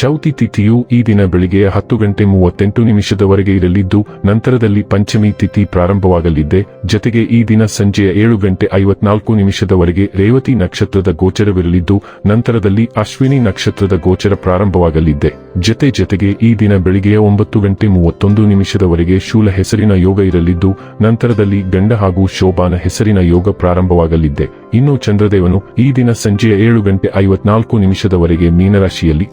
ಚೌತಿ ತಿಥಿಯು ಈ ದಿನ ಬೆಳಿಗ್ಗೆ ಹತ್ತು ಗಂಟೆ ಮೂವತ್ತೆಂಟು ನಿಮಿಷದವರೆಗೆ ಇರಲಿದ್ದು, ನಂತರದಲ್ಲಿ ಪಂಚಮಿ ತಿಥಿ ಪ್ರಾರಂಭವಾಗಲಿದೆ. ಜತೆಗೆ ಈ ದಿನ ಸಂಜೆಯ ಏಳು ಗಂಟೆ ಐವತ್ನಾಲ್ಕು ನಿಮಿಷದವರೆಗೆ ರೇವತಿ ನಕ್ಷತ್ರದ ಗೋಚರವಿರಲಿದ್ದು, ನಂತರದಲ್ಲಿ ಅಶ್ವಿನಿ ನಕ್ಷತ್ರದ ಗೋಚರ ಪ್ರಾರಂಭವಾಗಲಿದ್ದೆ ಜತೆ ಜತೆಗೆ ಈ ದಿನ ಬೆಳಿಗ್ಗೆ ಒಂಬತ್ತು ಗಂಟೆ ಮೂವತ್ತೊಂದು ನಿಮಿಷದವರೆಗೆ ಶೂಲ ಹೆಸರಿನ ಯೋಗ ಇರಲಿದ್ದು, ನಂತರದಲ್ಲಿ ಗಂಡ ಹಾಗೂ ಶೋಭಾನ ಹೆಸರಿನ ಯೋಗ ಪ್ರಾರಂಭವಾಗಲಿದ್ದೆ ಇನ್ನು ಚಂದ್ರದೇವನು ಈ ದಿನ ಸಂಜೆಯ ಏಳು ಗಂಟೆ ಐವತ್ನಾಲ್ಕು ನಿಮಿಷದವರೆಗೆ ಮೀನರಾಶಿಯಲ್ಲಿ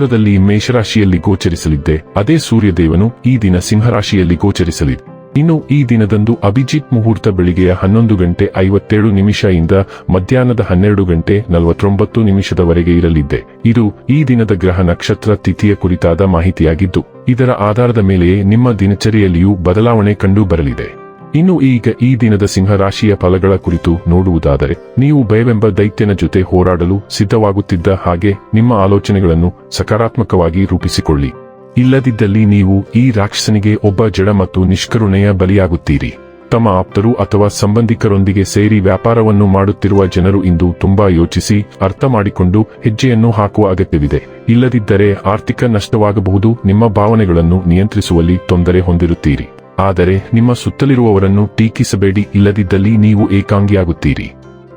ನಂತರದಲ್ಲಿ ಮೇಷರಾಶಿಯಲ್ಲಿ ಗೋಚರಿಸಲಿದ್ದೆ, ಅದೇ ಸೂರ್ಯದೇವನು ಈ ದಿನ ಸಿಂಹರಾಶಿಯಲ್ಲಿ ಗೋಚರಿಸಲಿದೆ. ಇನ್ನು ಈ ದಿನದಂದು ಅಭಿಜಿತ್ ಮುಹೂರ್ತ ಬೆಳಿಗ್ಗೆಯ ಹನ್ನೊಂದು ಗಂಟೆ ಐವತ್ತೇಳು ನಿಮಿಷ ಇಂದ ಮಧ್ಯಾಹ್ನದ ಹನ್ನೆರಡು ಗಂಟೆ ನಲವತ್ತೊಂಬತ್ತು ನಿಮಿಷದವರೆಗೆ ಇರಲಿದ್ದೆ. ಇದು ಈ ದಿನದ ಗ್ರಹ ನಕ್ಷತ್ರ ತಿಥಿಯ ಕುರಿತಾದ ಮಾಹಿತಿಯಾಗಿದ್ದು, ಇದರ ಆಧಾರದ ಮೇಲೆಯೇ ನಿಮ್ಮ ದಿನಚರಿಯಲ್ಲಿಯೂ ಬದಲಾವಣೆ ಕಂಡು ಬರಲಿದೆ. ಇನ್ನು ಈಗ ಈ ದಿನದ ಸಿಂಹರಾಶಿಯ ಫಲಗಳ ಕುರಿತು ನೋಡುವುದಾದರೆ, ನೀವು ಭಯವೆಂಬ ದೈತ್ಯನ ಜೊತೆ ಹೋರಾಡಲು ಸಿದ್ಧವಾಗುತ್ತಿದ್ದ ಹಾಗೆ ನಿಮ್ಮ ಆಲೋಚನೆಗಳನ್ನು ಸಕಾರಾತ್ಮಕವಾಗಿ ರೂಪಿಸಿಕೊಳ್ಳಿ. ಇಲ್ಲದಿದ್ದಲ್ಲಿ ನೀವು ಈ ರಾಕ್ಷಸನಿಗೆ ಒಬ್ಬ ಜಡ ಮತ್ತು ನಿಷ್ಕರುಣೆಯ ಬಲಿಯಾಗುತ್ತೀರಿ. ತಮ್ಮ ಆಪ್ತರು ಅಥವಾ ಸಂಬಂಧಿಕರೊಂದಿಗೆ ಸೇರಿ ವ್ಯಾಪಾರವನ್ನು ಮಾಡುತ್ತಿರುವ ಜನರು ಇಂದು ತುಂಬಾ ಯೋಚಿಸಿ ಅರ್ಥ ಮಾಡಿಕೊಂಡು ಹೆಜ್ಜೆಯನ್ನು ಹಾಕುವ ಅಗತ್ಯವಿದೆ. ಇಲ್ಲದಿದ್ದರೆ ಆರ್ಥಿಕ ನಷ್ಟವಾಗಬಹುದು, ನಿಮ್ಮ ಭಾವನೆಗಳನ್ನು ನಿಯಂತ್ರಿಸುವಲ್ಲಿ ತೊಂದರೆ ಹೊಂದಿರುತ್ತೀರಿ. ಆದರೆ ನಿಮ್ಮ ಸುತ್ತಲಿರುವವರನ್ನು ಟೀಕಿಸಬೇಡಿ, ಇಲ್ಲದಿದ್ದಲ್ಲಿ ನೀವು ಏಕಾಂಗಿಯಾಗುತ್ತೀರಿ.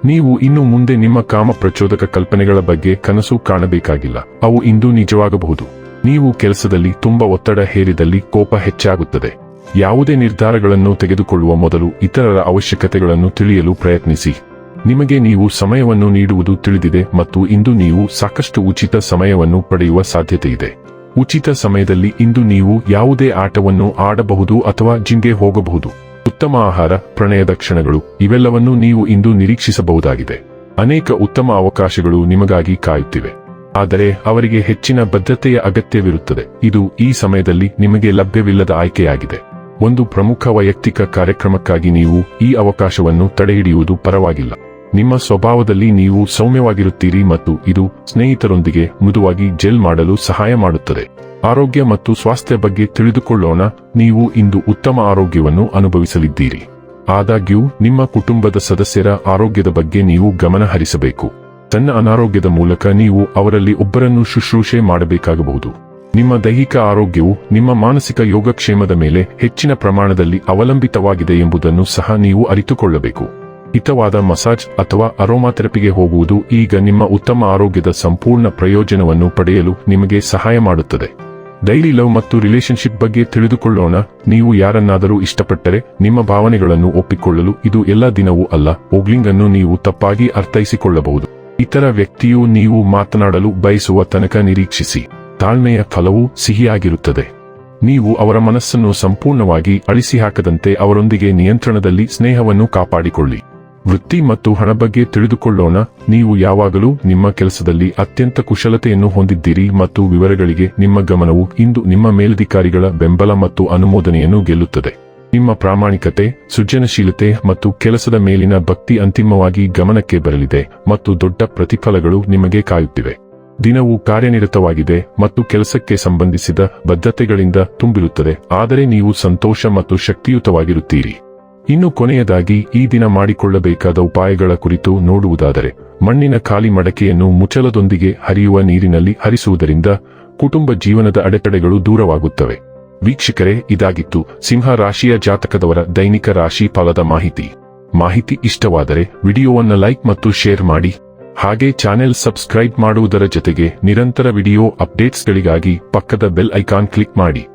ನೀವು ಇನ್ನು ಮುಂದೆ ನಿಮ್ಮ ಕಾಮ ಪ್ರಚೋದಕ ಕಲ್ಪನೆಗಳ ಬಗ್ಗೆ ಕನಸು ಕಾಣಬೇಕಾಗಿಲ್ಲ, ಅವು ಇಂದು ನಿಜವಾಗಬಹುದು. ನೀವು ಕೆಲಸದಲ್ಲಿ ತುಂಬಾ ಒತ್ತಡ ಹೇರಿದಲ್ಲಿ ಕೋಪ ಹೆಚ್ಚಾಗುತ್ತದೆ. ಯಾವುದೇ ನಿರ್ಧಾರಗಳನ್ನು ತೆಗೆದುಕೊಳ್ಳುವ ಮೊದಲು ಇತರರ ಅವಶ್ಯಕತೆಗಳನ್ನು ತಿಳಿಯಲು ಪ್ರಯತ್ನಿಸಿ. ನಿಮಗೆ ನೀವು ಸಮಯವನ್ನು ನೀಡುವುದು ತಿಳಿದಿದೆ ಮತ್ತು ಇಂದು ನೀವು ಸಾಕಷ್ಟು ಉಚಿತ ಸಮಯವನ್ನು ಪಡೆಯುವ ಸಾಧ್ಯತೆಯಿದೆ. ಉಚಿತ ಸಮಯದಲ್ಲಿ ಇಂದು ನೀವು ಯಾವುದೇ ಆಟವನ್ನು ಆಡಬಹುದು ಅಥವಾ ಜಿಮ್ಗೆ ಹೋಗಬಹುದು. ಉತ್ತಮ ಆಹಾರ, ಪ್ರಣಯದ ಕ್ಷಣಗಳು, ಇವೆಲ್ಲವನ್ನೂ ನೀವು ಇಂದು ನಿರೀಕ್ಷಿಸಬಹುದಾಗಿದೆ. ಅನೇಕ ಉತ್ತಮ ಅವಕಾಶಗಳು ನಿಮಗಾಗಿ ಕಾಯುತ್ತಿವೆ. ಆದರೆ ಅವರಿಗೆ ಹೆಚ್ಚಿನ ಬದ್ಧತೆಯ ಅಗತ್ಯವಿರುತ್ತದೆ. ಇದು ಈ ಸಮಯದಲ್ಲಿ ನಿಮಗೆ ಲಭ್ಯವಿಲ್ಲದ ಆಯ್ಕೆಯಾಗಿದೆ. ಒಂದು ಪ್ರಮುಖ ವೈಯಕ್ತಿಕ ಕಾರ್ಯಕ್ರಮಕ್ಕಾಗಿ ನೀವು ಈ ಅವಕಾಶವನ್ನು ತಡೆಹಿಡಿಯುವುದು ಪರವಾಗಿಲ್ಲ. ನಿಮ್ಮ ಸ್ವಭಾವದಲ್ಲಿ ನೀವು ಸೌಮ್ಯವಾಗಿರುತ್ತೀರಿ ಮತ್ತು ಇದು ಸ್ನೇಹಿತರೊಂದಿಗೆ ಮೃದುವಾಗಿ ಜೆಲ್ ಮಾಡಲು ಸಹಾಯ ಮಾಡುತ್ತದೆ. ಆರೋಗ್ಯ ಮತ್ತು ಸ್ವಾಸ್ಥ್ಯ ಬಗ್ಗೆ ತಿಳಿದುಕೊಳ್ಳೋಣ, ನೀವು ಇಂದು ಉತ್ತಮ ಆರೋಗ್ಯವನ್ನು ಅನುಭವಿಸಲಿದ್ದೀರಿ. ಆದಾಗ್ಯೂ, ನಿಮ್ಮ ಕುಟುಂಬದ ಸದಸ್ಯರ ಆರೋಗ್ಯದ ಬಗ್ಗೆ ನೀವು ಗಮನ ಹರಿಸಬೇಕು. ತನ್ನ ಅನಾರೋಗ್ಯದ ಮೂಲಕ ನೀವು ಅವರಲ್ಲಿ ಒಬ್ಬರನ್ನು ಶುಶ್ರೂಷೆ ಮಾಡಬೇಕಾಗಬಹುದು. ನಿಮ್ಮ ದೈಹಿಕ ಆರೋಗ್ಯವು ನಿಮ್ಮ ಮಾನಸಿಕ ಯೋಗಕ್ಷೇಮದ ಮೇಲೆ ಹೆಚ್ಚಿನ ಪ್ರಮಾಣದಲ್ಲಿ ಅವಲಂಬಿತವಾಗಿದೆ ಎಂಬುದನ್ನು ಸಹ ನೀವು ಅರಿತುಕೊಳ್ಳಬೇಕು. ಹಿತವಾದ ಮಸಾಜ್ ಅಥವಾ ಅರೋಮಾಥೆರಪಿಗೆ ಹೋಗುವುದು ಈಗ ನಿಮ್ಮ ಉತ್ತಮ ಆರೋಗ್ಯದ ಸಂಪೂರ್ಣ ಪ್ರಯೋಜನವನ್ನು ಪಡೆಯಲು ನಿಮಗೆ ಸಹಾಯ ಮಾಡುತ್ತದೆ. ಡೈಲಿ ಲವ್ ಮತ್ತು ರಿಲೇಶನ್ಶಿಪ್ ಬಗ್ಗೆ ತಿಳಿದುಕೊಳ್ಳೋಣ. ನೀವು ಯಾರನ್ನಾದರೂ ಇಷ್ಟಪಟ್ಟರೆ ನಿಮ್ಮ ಭಾವನೆಗಳನ್ನು ಒಪ್ಪಿಕೊಳ್ಳಲು ಇದು ಎಲ್ಲ ದಿನವೂ ಅಲ್ಲ ಓಗ್ಲಿಂಗ್ ಅನ್ನು ನೀವು ತಪ್ಪಾಗಿ ಅರ್ಥೈಸಿಕೊಳ್ಳಬಹುದು. ಇತರ ವ್ಯಕ್ತಿಯು ನೀವು ಮಾತನಾಡಲು ಬಯಸುವ ತನಕ ನಿರೀಕ್ಷಿಸಿ. ತಾಳ್ಮೆಯ ಫಲವು ಸಿಹಿಯಾಗಿರುತ್ತದೆ. ನೀವು ಅವರ ಮನಸ್ಸನ್ನು ಸಂಪೂರ್ಣವಾಗಿ ಅಳಿಸಿ ಹಾಕದಂತೆ ಅವರೊಂದಿಗೆ ನಿಯಂತ್ರಣದಲ್ಲಿ ಸ್ನೇಹವನ್ನು ಕಾಪಾಡಿಕೊಳ್ಳಿ. ವೃತ್ತಿ ಮತ್ತು ಹಣ ಬಗ್ಗೆ ತಿಳಿದುಕೊಳ್ಳೋಣ. ನೀವು ಯಾವಾಗಲೂ ನಿಮ್ಮ ಕೆಲಸದಲ್ಲಿ ಅತ್ಯಂತ ಕುಶಲತೆಯನ್ನು ಹೊಂದಿದ್ದೀರಿ ಮತ್ತು ವಿವರಗಳಿಗೆ ನಿಮ್ಮ ಗಮನವು ಇಂದು ನಿಮ್ಮ ಮೇಲಧಿಕಾರಿಗಳ ಬೆಂಬಲ ಮತ್ತು ಅನುಮೋದನೆಯನ್ನು ಗೆಲ್ಲುತ್ತದೆ. ನಿಮ್ಮ ಪ್ರಾಮಾಣಿಕತೆ, ಸೃಜನಶೀಲತೆ ಮತ್ತು ಕೆಲಸದ ಮೇಲಿನ ಭಕ್ತಿ ಅಂತಿಮವಾಗಿ ಗಮನಕ್ಕೆ ಬರಲಿದೆ ಮತ್ತು ದೊಡ್ಡ ಪ್ರತಿಫಲಗಳು ನಿಮಗೆ ಕಾಯುತ್ತಿವೆ. ದಿನವು ಕಾರ್ಯನಿರತವಾಗಿದೆ ಮತ್ತು ಕೆಲಸಕ್ಕೆ ಸಂಬಂಧಿಸಿದ ಬದ್ಧತೆಗಳಿಂದ ತುಂಬಿರುತ್ತದೆ, ಆದರೆ ನೀವು ಸಂತೋಷ ಮತ್ತು ಶಕ್ತಿಯುತವಾಗಿರುತ್ತೀರಿ. ಇನ್ನು ಕೊನೆಯದಾಗಿ ಈ ದಿನ ಮಾಡಿಕೊಳ್ಳಬೇಕಾದ ಉಪಾಯಗಳ ಕುರಿತು ನೋಡುವುದಾದರೆ, ಮಣ್ಣಿನ ಖಾಲಿ ಮಡಕೆಯನ್ನು ಮುಚ್ಚಲದೊಂದಿಗೆ ಹರಿಯುವ ನೀರಿನಲ್ಲಿ ಹರಿಸುವುದರಿಂದ ಕುಟುಂಬ ಜೀವನದ ಅಡೆತಡೆಗಳು ದೂರವಾಗುತ್ತವೆ. ವೀಕ್ಷಕರೇ, ಇದಾಗಿತ್ತು ಸಿಂಹ ರಾಶಿಯ ಜಾತಕದವರ ದೈನಿಕ ರಾಶಿ ಫಲದ ಮಾಹಿತಿ. ಮಾಹಿತಿ ಇಷ್ಟವಾದರೆ ವಿಡಿಯೋವನ್ನು ಲೈಕ್ ಮತ್ತು ಶೇರ್ ಮಾಡಿ. ಹಾಗೆ ಚಾನೆಲ್ ಸಬ್ಸ್ಕ್ರೈಬ್ ಮಾಡುವುದರ ಜೊತೆಗೆ ನಿರಂತರ ವಿಡಿಯೋ ಅಪ್ಡೇಟ್ಸ್ಗಳಿಗಾಗಿ ಪಕ್ಕದ ಬೆಲ್ ಐಕಾನ್ ಕ್ಲಿಕ್ ಮಾಡಿ.